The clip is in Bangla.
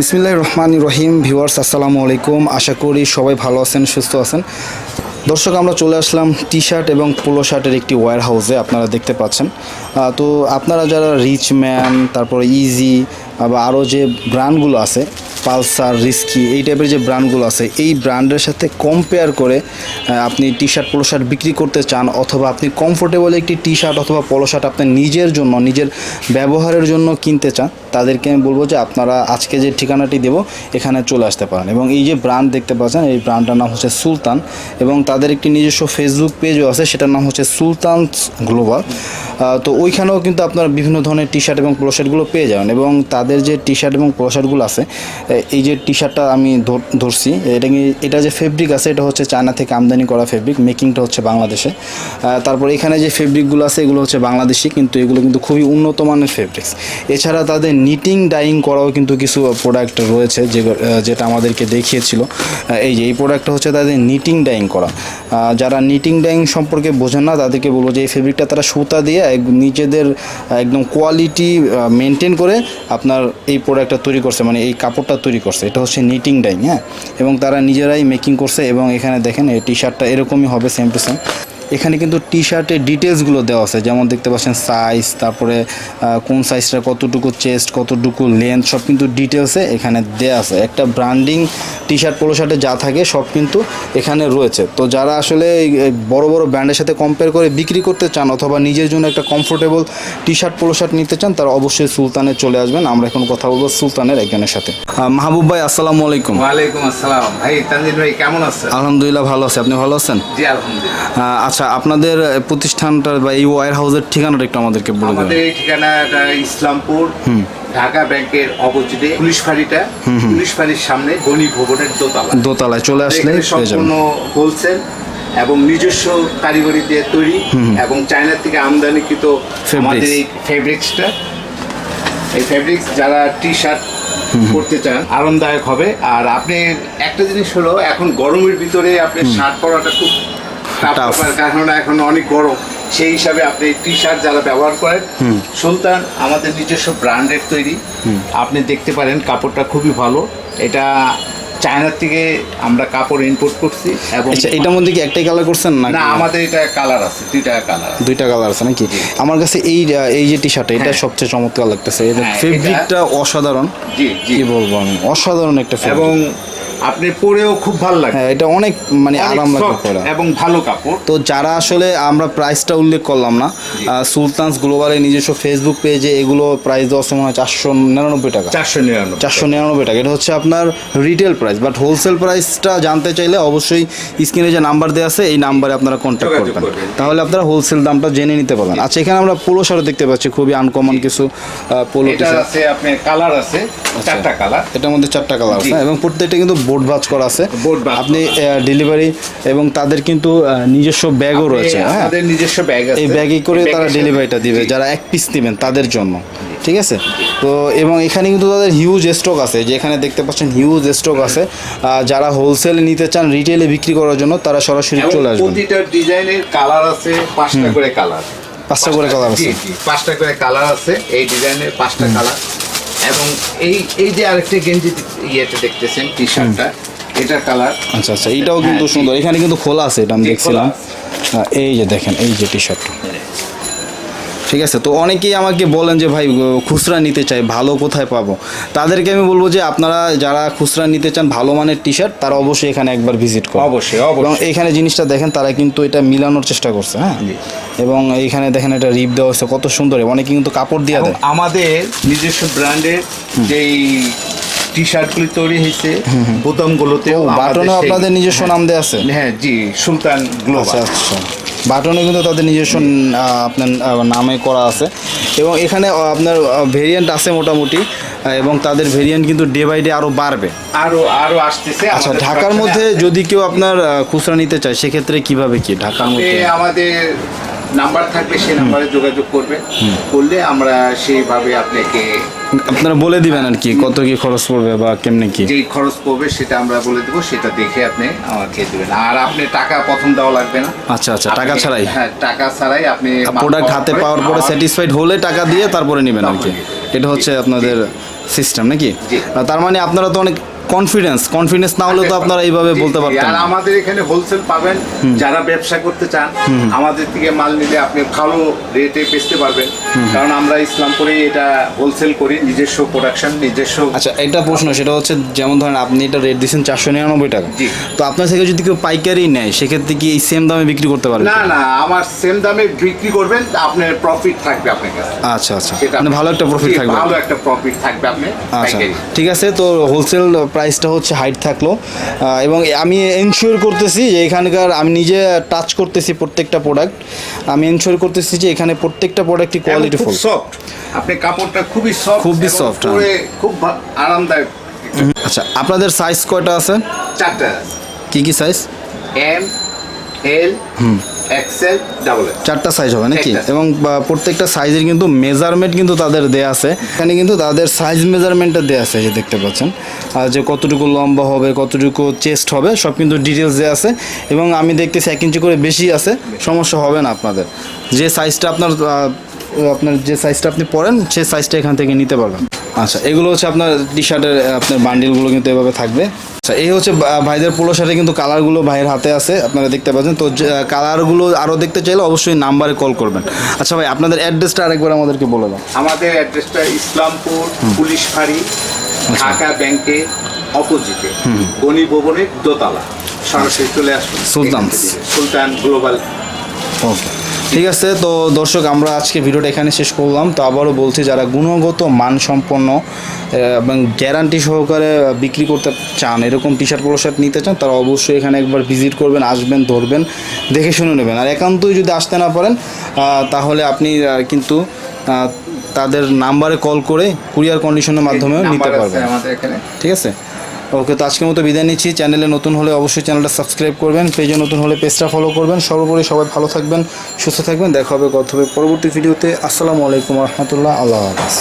বিসমিল্লাহ রহমান রহিম, ভিউয়ার্স, আসসালামু আলাইকুম। আশা করি সবাই ভালো আছেন, সুস্থ আছেন। দর্শক, আমরা চলে আসলাম টি শার্ট এবং পোলো শার্টের একটি ওয়্যার হাউসে আপনারা দেখতে পাচ্ছেন। তো আপনারা যারা রিচ ম্যান তারপরে ইজি বা আরও যে ব্র্যান্ডগুলো আছে পালসার, রিস্কি, এই টাইপের যে ব্র্যান্ডগুলো আছে, এই ব্র্যান্ডের সাথে কম্পেয়ার করে আপনি টি শার্ট পোলো শার্ট বিক্রি করতে চান, অথবা আপনি কমফোর্টেবল একটি টি শার্ট অথবা পোলো শার্ট আপনি নিজের জন্য, নিজের ব্যবহারের জন্য কিনতে চান, তাদেরকে আমি বলব যে আপনারা আজকে যে ঠিকানাটি দেব, এখানে চলে আসতে পারেন। এবং এই যে ব্র্যান্ড দেখতে পাচ্ছেন, এই ব্র্যান্ডটার নাম হচ্ছে সুলতান, এবং তাদের একটি নিজস্ব ফেসবুক পেজও আছে, সেটার নাম হচ্ছে সুলতান গ্লোবাল। তো ওইখানেও কিন্তু আপনারা বিভিন্ন ধরনের টি শার্ট এবং পোলো শার্টগুলো পেয়ে যাবেন, এবং তাদের যে টি শার্ট এবং পোলো শার্টগুলো আছে এই যে টি শার্টটা আমি ধর- ধরছি, এটা কি- এটা যে ফেব্রিক আছে, এটা হচ্ছে চায়না থেকে আমদানি করা ফেব্রিক মেকিংটা হচ্ছে বাংলাদেশে। তারপর এখানে যে ফেব্রিকগুলো আছে, এগুলো হচ্ছে বাংলাদেশি, কিন্তু এগুলো কিন্তু খুবই উন্নত মানের ফেব্রিক্স এছাড়া তাদের নিটিং ডাইং করাও কিন্তু কিছু প্রোডাক্ট রয়েছে, যে যেটা আমাদেরকে দেখিয়েছিল। এই যে, এই প্রোডাক্টটা হচ্ছে তাদের নিটিং ডাইং করা। যারা নিটিং ডাইং সম্পর্কে বোঝেন না, তাদেরকে বলব যে, এই ফেব্রিকটা তারা সুতা দিয়ে নিজেদের একদম কোয়ালিটি মেনটেন করে আপনার এই প্রোডাক্টটা তৈরি করছে। মানে এই কাপড়টা তৈরি করছে। এটা হচ্ছে নিটিং ডাইং হ্যাঁ? এবং তারা নিজেরাই মেকিং করছে এবং এখানে দেখেন, এই টি শার্টটা এরকমই হবে সেম টু সেম এখানে কিন্তু টি শার্টের ডিটেলসগুলো দেওয়া আছে। যেমন দেখতে পাচ্ছেন সাইজ তারপরে কোন সাইজটা কতটুকু চেস্ট কতটুকু লেন্থ সব কিন্তু ডিটেলসে এখানে দেওয়া আছে। একটা ব্র্যান্ডিং টি শার্ট পোলো শার্টে যা থাকে সব কিন্তু এখানে রয়েছে। তো যারা আসলে বড় বড় ব্র্যান্ডের সাথে কম্পেয়ার করে বিক্রি করতে চান অথবা নিজের জন্য একটা comfortable T shirt polo shirt নিতে চান তারা অবশ্যই সুলতানে চলে আসবেন। আমরা এখন কথা বলব সুলতানের একজনের সাথে। মাহবুব ভাই আসসালামু আলাইকুম। ওয়ালাইকুম আসসালাম। ভাই তানজিদ ভাই কেমন আছেন? আলহামদুলিল্লাহ ভালো আছে। আপনি ভালো আছেন? জি আলহামদুলিল্লাহ। আহ, আচ্ছা আপনাদের প্রতিষ্ঠানটার বা এই ওয়ার হাউসের ঠিকানাটা একটু আমাদেরকে বলে আমাদের দেবেন এই ঠিকানাটা ইসলামপুর ঢাকা ব্যাংকের অপোজিটে পুলিশ ফাঁড়িটা পুলিশ ফাঁড়ির সামনে গণি ভবনের দোতলা দোতলায় চলে আসলে এখানে পেয়ে যাবেন। সম্পূর্ণ হোলসেল এবং নিজস্ব কারিগরি দিয়ে তৈরি এবং চায়না থেকে আমদানিকৃত আমাদের এই ফেব্রিক্সটা এই ফেব্রিক্স যারা টি শার্ট করতে চান আরামদায়ক হবে। আর আপনি একটা জিনিস হলো এখন গরমের ভিতরে আপনি শার্ট পরাটা খুব. টাফ এখন অনেক গরম সেই হিসাবে আপনি টি শার্ট যারা ব্যবহার করেন সুলতান আমাদের নিজস্ব ব্র্যান্ডের তৈরি। আপনি দেখতে পারেন কাপড়টা খুবই ভালো। এটা চায়নার থেকে আমরা কাপড় ইম্পোর্ট করছি এবং আচ্ছা এটার মধ্যে কি একটাই কালার করছেন না না আমাদের এটা কালার আছে দুইটা কালার দুইটা কালার আছে নাকি? আমার কাছে এই এই যে টি শার্ট এটা হ্যাঁ। সবচেয়ে চমৎকার লাগতেছে। এটা হ্যাঁ, ফেব্রিকটা অসাধারণ। জি জি। কি বলব আমি? অসাধারণ একটা এবং আপনি পরেও খুব ভালো লাগে। হ্যাঁ এটা অনেক মানে আরাম লাগে পরা। এবং ভালো কাপড়। তো যারা আসলে আমরা প্রাইসটা উল্লেখ করলাম না সুলতানস গ্লোবালের নিজস্ব ফেসবুক পেজে এগুলো প্রাইস দেওয়ার সময় হয় চারশো নিরানব্বই টাকা। চারশো নিরানব্বই চারশো নিরানব্বই টাকা। এটা হচ্ছে আপনার রিটেল প্রাইস বাট হোলসেল প্রাইসটা জানতে চাইলে অবশ্যই স্ক্রিনে যে নাম্বার দেওয়া আছে এই নাম্বারে আপনারা কন্ট্যাক্ট করবেন। তাহলে আপনারা হোলসেল দামটা জেনে নিতে পারবেন। আচ্ছা এখানে আমরা পোলো শার্ট দেখতে পাচ্ছি খুবই আনকমন কিছু পোলো আছে আপনার কালার আছে চারটা কালার এটার মধ্যে চারটা কালার আছে এবং প্রত্যেকটা কিন্তু বোর্ড ভাজ করা আছে। আপনি ডেলিভারি এবং তাদের কিন্তু নিজস্ব ব্যাগও রয়েছে হ্যাঁ? আমাদের নিজস্ব ব্যাগ আছে। এই ব্যাগে করে তারা ডেলিভারিটা দিবে যারা এক পিস নেবেন তাদের জন্য ঠিক আছে? তো এবং এখানে কিন্তু তাদের হিউজ স্টক আছে যে এখানে দেখতে পাচ্ছেন হিউজ স্টক আছে। যারা হোলসেলে নিতে চান রিটেলে বিক্রি করার জন্য তারা সরাসরি চলে আসবেন। প্রতিটা ডিজাইনের কালার আছে পাঁচটা করে কালার পাঁচটা করে কালার আছে। পাঁচটা করে কালার আছে এই ডিজাইনের পাঁচটা কালার এবং এই এই যে আরেকটা গেঞ্জি ইয়েতে দেখতেছেন টি শার্টটা এটা কালার আচ্ছা আচ্ছা এইটাও কিন্তু হ্যাঁ, সুন্দর। এখানে কিন্তু খোলা আছে এটা আমি দেখছিলাম। এই যে দেখেন এই যে টি শার্টটা ঠিক আছে? তো অনেকেই আমাকে বলেন যে ভাই খুচরা নিতে চাই ভালো কোথায় পাবো? তাদেরকে আমি বলব যে আপনারা যারা খুচরা নিতে চান ভালো মানের টি শার্ট তারা অবশ্যই এখানে একবার ভিজিট করুন। অবশ্যই এবং এইখানে জিনিসটা দেখেন তারা কিন্তু এটা মিলানোর চেষ্টা করছে হ্যাঁ? এবং এইখানে দেখেন এটা রিপ দেওয়া হচ্ছে কত সুন্দর। অনেকে কিন্তু কাপড় দিয়ে দেয়। আমাদের নিজস্ব ব্র্যান্ডের যেই টি শার্টগুলি তৈরি হয়েছে বোতামগুলোতে বাটনে আপনাদের নিজস্ব নাম দেওয়া আছে? হ্যাঁ জি সুলতান আচ্ছা গ্লোবাল আচ্ছা। বাটনে কিন্তু তাদের নিজস্ব আপনার নামে করা আছে। এবং এখানে আপনার ভেরিয়েন্ট আছে মোটামুটি এবং তাদের ভেরিয়েন্ট কিন্তু ডে বাই ডে আরও বাড়বে। আরও আরও আসতেছে। আচ্ছা ঢাকার মধ্যে যদি কেউ আপনার খুচরা নিতে চায় সেক্ষেত্রে কীভাবে কি? ঢাকার মধ্যে? আমাদের নাম্বার থাকবে সেই নাম্বারে যোগাযোগ করবে। করলে আমরা সেইভাবে আপনাকে আপনারা বলে দিবেন আর কি কত কি খরচ পড়বে বা কেমনে কি? যেই খরচ পড়বে সেটা আমরা বলে দেবো সেটা দেখে আপনি আমাকে দেবেন। আর আপনি টাকা প্রথম দেওয়া লাগবে না। আচ্ছা আচ্ছা টাকা ছাড়াই? হ্যাঁ টাকা ছাড়াই আপনি প্রোডাক্ট হাতে পাওয়ার পরে স্যাটিসফাইড হলে টাকা দিয়ে তারপরে নেবেন আর কি। এটা হচ্ছে আপনাদের সিস্টেম নাকি? তার মানে আপনারা তো অনেক কনফিডেন্স কনফিডেন্স না হলে তো আপনারা এইভাবে বলতে পারবেন পারতেন আর আমাদের এখানে হোলসেল পাবেন যারা ব্যবসা করতে চান আমাদের থেকে মাল নিলে আপনি ভালো রেটে বেচতে পারবেন। কারণ আমরা ইসলামপুরে এটা হোলসেল করি নিজস্ব প্রোডাকশন নিজস্ব আচ্ছা একটা প্রশ্ন সেটা হচ্ছে যেমন ধরেন আপনি এটা রেট দিচ্ছেন চারশো নিরানব্বই টাকা। তো আপনার থেকে যদি কেউ পাইকারি নেয় সেক্ষেত্রে কি এই সেম দামে বিক্রি করতে পারবে না না আমার সেম দামে বিক্রি করবেন আপনার প্রফিট থাকবে আপনার কাছে। আচ্ছা আচ্ছা। মানে ভালো একটা প্রফিট থাকবে। ভালো একটা প্রফিট থাকবে আপনি আচ্ছা ঠিক আছে তো হোলসেল প্রাইসটা হচ্ছে হাইট থাকল। এবং আমি এনশিওর করতেছি যে এখানকার আমি নিজে টাচ করতেছি প্রত্যেকটা প্রোডাক্ট আমি এনশিওর করতেছি যে এখানে প্রত্যেকটা প্রোডাক্টই কোয়ালিটি সফট আপনি কাপড়টা খুবই সফট খুবই soft, হ্যাঁ। খুব আরামদায়ক। আচ্ছা আপনাদের সাইজ কয়টা আছে? চারটা। কি কি size M L XL double চারটা সাইজ হবে নাকি। এবং প্রত্যেকটা সাইজের কিন্তু মেজারমেন্ট কিন্তু তাদের দেয়া আছে। এখানে কিন্তু তাদের সাইজ মেজারমেন্টটা দেয়া আছে যে দেখতে পাচ্ছেন। আর যে কতটুকু লম্বা হবে কতটুকু চেস্ট হবে সব কিন্তু ডিটেলস দেওয়া আছে। এবং আমি দেখতেছি এক ইঞ্চি করে বেশি আছে সমস্যা হবে না আপনাদের। যে সাইজটা আপনার আপনার যে সাইজটা আপনি পরেন সেই সাইজটা এখান থেকে নিতে পারবেন। আচ্ছা এগুলো হচ্ছে আপনার টি শার্টের আপনার বান্ডিলগুলো কিন্তু এভাবে থাকবে। আচ্ছা এই হচ্ছে ভাইদের পোলো শার্টে কিন্তু কালারগুলো ভাইয়ের হাতে আছে আপনারা দেখতে পাচ্ছেন। তো কালারগুলো আরও দেখতে চাইলে অবশ্যই নাম্বারে কল করবেন। আচ্ছা ভাই আপনাদের অ্যাড্রেসটা আরেকবার আমাদেরকে বলে দাও। আমাদের অ্যাড্রেসটা ইসলামপুর পুলিশ ফাঁড়ি আচ্ছা। ঢাকা ব্যাংকে অপোজিটে গণি ভবনের দোতলা। সরাসরি চলে আসুন। সুলতানস। এখান সুলতান গ্লোবাল ওকে ঠিক আছে তো দর্শক আমরা আজকে ভিডিওটা এখানে শেষ করলাম। তো আবারও বলছি যারা গুণগত মানসম্পন্ন এবং গ্যারান্টি সহকারে বিক্রি করতে চান এরকম টি শার্ট পোলো শার্ট নিতে চান তারা অবশ্যই এখানে একবার ভিজিট করবেন আসবেন ধরবেন দেখে শুনে নেবেন। আর একান্তই যদি আসতে না পারেন তাহলে আপনি কিন্তু তাদের নাম্বারে কল করে কুরিয়ার কন্ডিশনের মাধ্যমেও নিতে পারবেন। ঠিক আছে? ওকে তো আজকের মতো বিদায় নিচ্ছি। চ্যানেলে নতুন হলে অবশ্যই চ্যানেলটা সাবস্ক্রাইব করবেন, পেজে নতুন হলে পেজটা ফলো করবেন। সর্বোপরি সবাই ভালো থাকবেন, সুস্থ থাকবেন। দেখা হবে কথা হবে পরবর্তী ভিডিওতে আসসালামু আলাইকুম রহমতুল্লাহ। আল্লাহ হাফিজ।